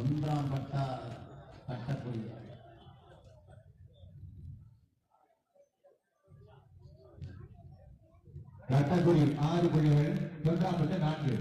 ஒன்றாம் பட்டா கட்டக்கூடிய கட்டக்குடி ஆறு குழிகள் ஒன்றாம் பட்ட நான்கு.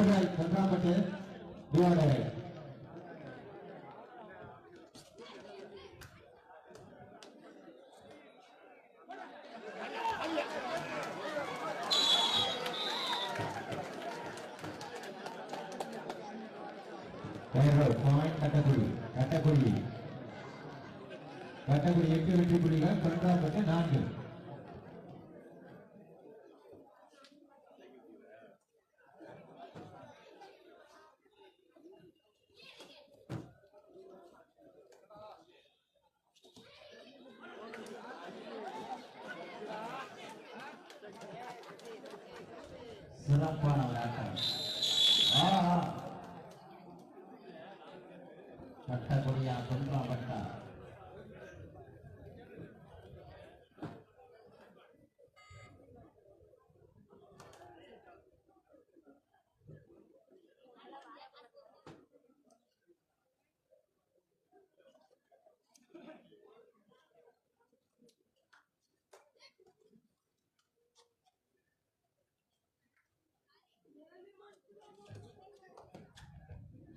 சிவகாய் தொண்டாம்பட்டு டிவாடரை பாயிண்ட் கட்டக்குடி கட்டக்குடி கட்டக்குடி எட்டு வெற்றி புள்ளிகள் தொண்டாம்பட்டு நான்கு சிறப்பான ஒரு ஆட்டம் ஆஹா கட்டக்குடியா ஒன்றாம் பட்டா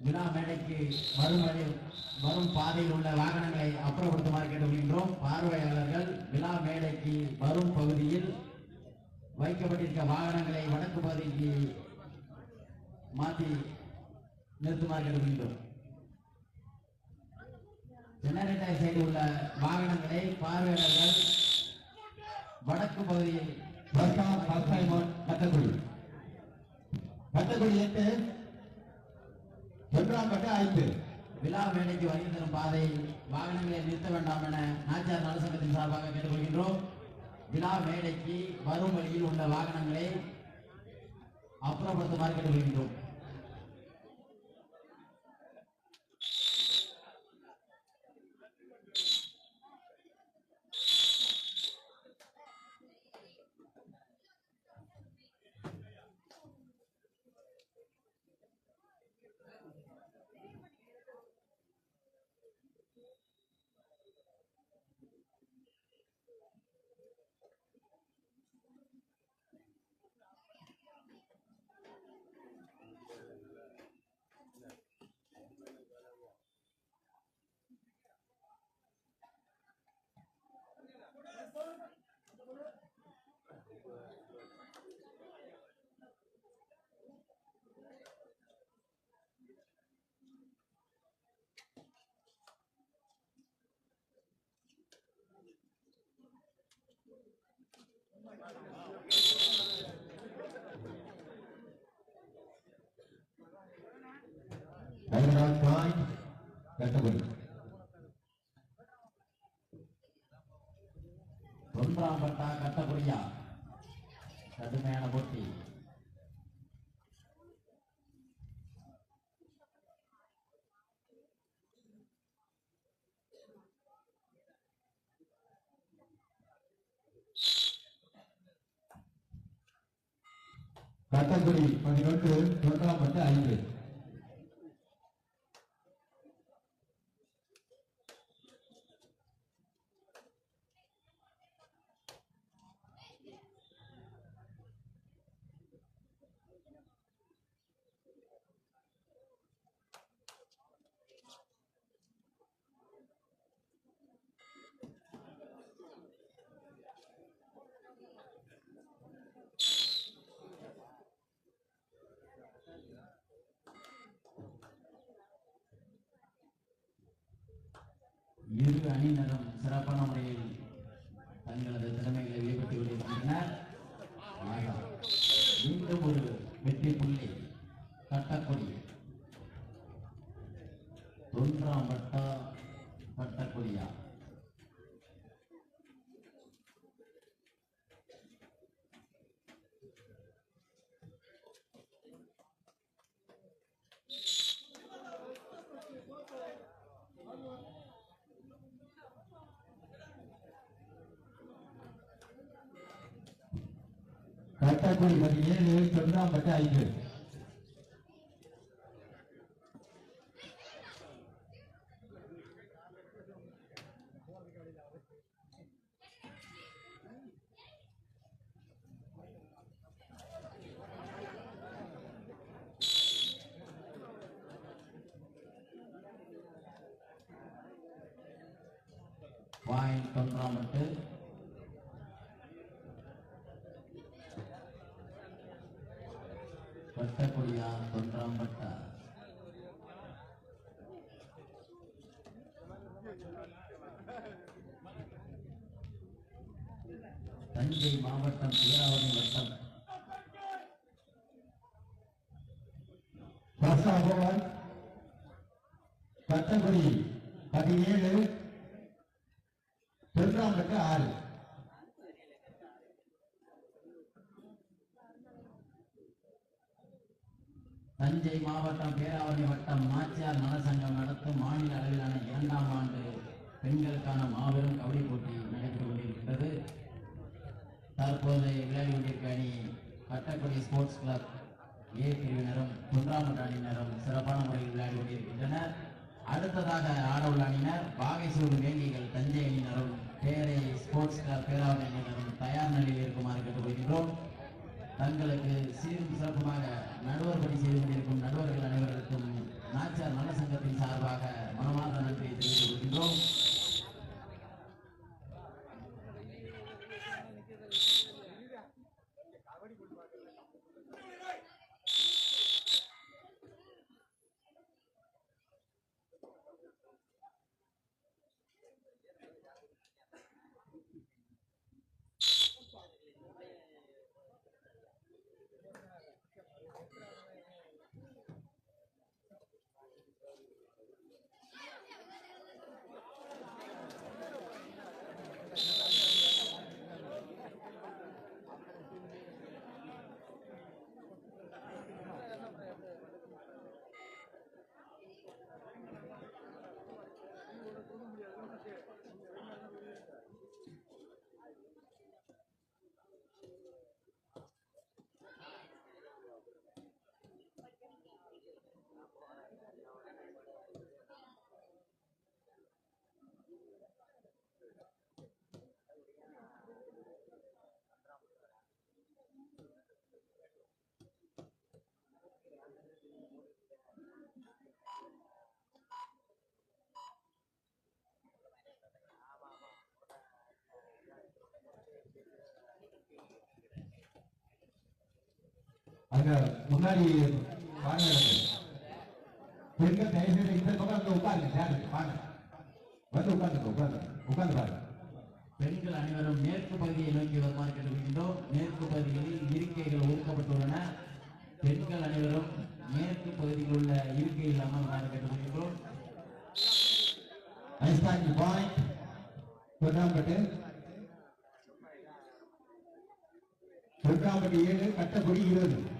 விழா மேடைக்கு வரும் வரும் பாதையில் உள்ள வாகனங்களை அப்புறப்படுத்துமாறு கேட்டுக்கொள்கின்றோம் பார்வையாளர்கள் விழா மேடைக்கு வரும் பகுதியில் வைக்கப்பட்டிருக்க வாகனங்களை வடக்கு பகுதிக்கு மாற்றி நிறுத்துமாறு கேட்டுக்கொள்கின்றோம் ஜெனரேட்டர் சைடு உள்ள வாகனங்களை பார்வையாளர்கள் வடக்கு பகுதியில் பிரசாந்த் பல்சைமோன் கட்டக்குடி கட்டக்குடி எட்டு தொண்டாம்பட்டு ஐந்து விழா மேடைக்கு வருகை தரும் பாதை வாகனங்களை நிறுத்த வேண்டாம் என நாச்சியார் நலசங்கத்தின் சார்பாக கேட்டுக்கொள்கின்றோம். விழா மேடைக்கு வரும் வழியில் உள்ள வாகனங்களை அப்புறப்படுத்துமாறு கேட்டுக்கொள்கின்றோம். பதினாறு பாயிண்ட் மூன்றாம் பட்டா கட்டபுரியா கடுமையான போட்டி கட்டக்குடி பதினொன்று தொண்டாம்பட்டு ஐந்து. இரு அணியினரும் சிறப்பான முறையில் தங்களது திறமைகளை வெளிப்படுத்திக் கொண்டிருக்கின்றனர். மீண்டும் ஒரு வெற்றி புள்ளி கட்டக்குடி தொன்றாம் பட்டா கட்டக்குடியா கட்டக்குடி பதினேழு தொண்டாம்பட்டு ஐந்து பாயிண்ட் தொன்றாம் பட்டு கட்டக்குடியா தொன்றாம் பட்டா தஞ்சை மாவட்டம் பேராவணி வட்டம் பசாபவன் கட்டக்குடி பதினேழு தொண்டாம்பட்டு ஆறு தஞ்சை மாவட்டம் பேராவணி வட்டம் நாச்சியார் நலசங்கம் நடத்தும் மாநில அளவிலான இரண்டாம் ஆண்டு பெண்களுக்கான மாபெரும் கபடி போட்டி நடைபெற்று கொண்டிருக்கிறது. தற்போது விளையாடி கொண்டிருக்க அணி கட்டக்குடி ஸ்போர்ட்ஸ் கிளப் ஏ பிரிவினரும் குன்றாமட் அணியினரும் சிறப்பான முறையில் விளையாடி கொண்டிருக்கின்றனர். அடுத்ததாக ஆட உள்ள அணியினர் பாகைசூடு வேங்கிகள் தஞ்சை அணியினரும் பேரை ஸ்போர்ட்ஸ் கிளப் பேராவணி அணியினரும் தயார் நிலையில் இருக்குமாறு கேட்டுக்கொள்கின்றோம். தங்களுக்கு சீரும் சிறப்புமாக நடுவர் பணி செய்து கொண்டிருக்கும் நடுவர்கள் அனைவருக்கும் நாச்சார் நல சங்கத்தின் சார்பாக மனமார்ந்த நன்றியை தெரிவித்துக் கொள்கின்றோம். அங்க முன்னாடி வாங்க. பெண்கள் தயவு இந்த பக்கம் வந்து உட்காருங்க சேருக்கு வாங்க. வந்து உட்கார்ந்து உட்கார்ந்து உட்கார்ந்து பாருங்க. பெண்கள் அனைவரும் மேற்கு பகுதியை நோக்கி வருமாறு கேட்டுக்கொள்கின்றோம். மேற்கு பகுதிகளில் இருக்கைகள் ஒதுக்கப்பட்டுள்ளன. பெண்கள் அனைவரும் மேற்கு பகுதியில் உள்ள இருக்கையில் இல்லாமல் கேட்டுக்கொள்கின்றோம். ஐஸ்தாங்கி பாயிண்ட் தொண்டாம்பட்டு தொண்டாம்பட்டு ஏழு கட்டக்குடி இருபது.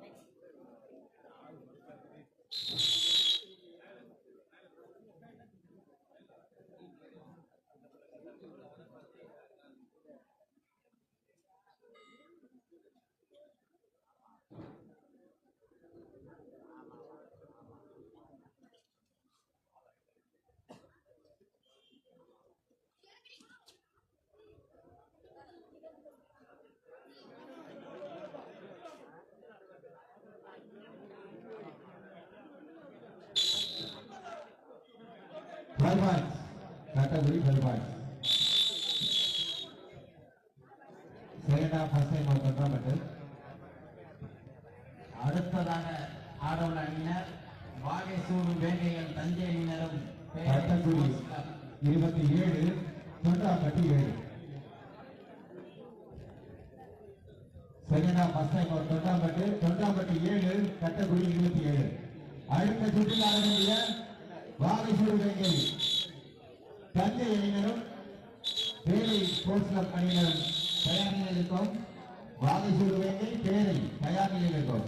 Thanks. பல்பாய் கட்டபடி பல்பாய் second half first time out பண்றாமட்டு அடுத்ததாக ஆடவுள்ள அணியினர் வாகைசூடு வேங்கைகள் தஞ்சை அணியினரும் இருபத்தி ஏழு தொண்டாம்பட்டி ஏழு. Second first time out Thondampattu Thondampatti ஏழு கட்டக்குடி இருபத்தி ஏழு. அடுத்த சுற்றில் ஆட வேண்டிய வாகைசூடு தஞ்சை அணியினரும் பேரை ஸ்போர்ட்ஸ் கிளப் அணியினரும் தயார் நிலையில் இருக்கோம். வாகைசூடு வேங்கை பேரை தயார் நிலையில் இருக்கோம்.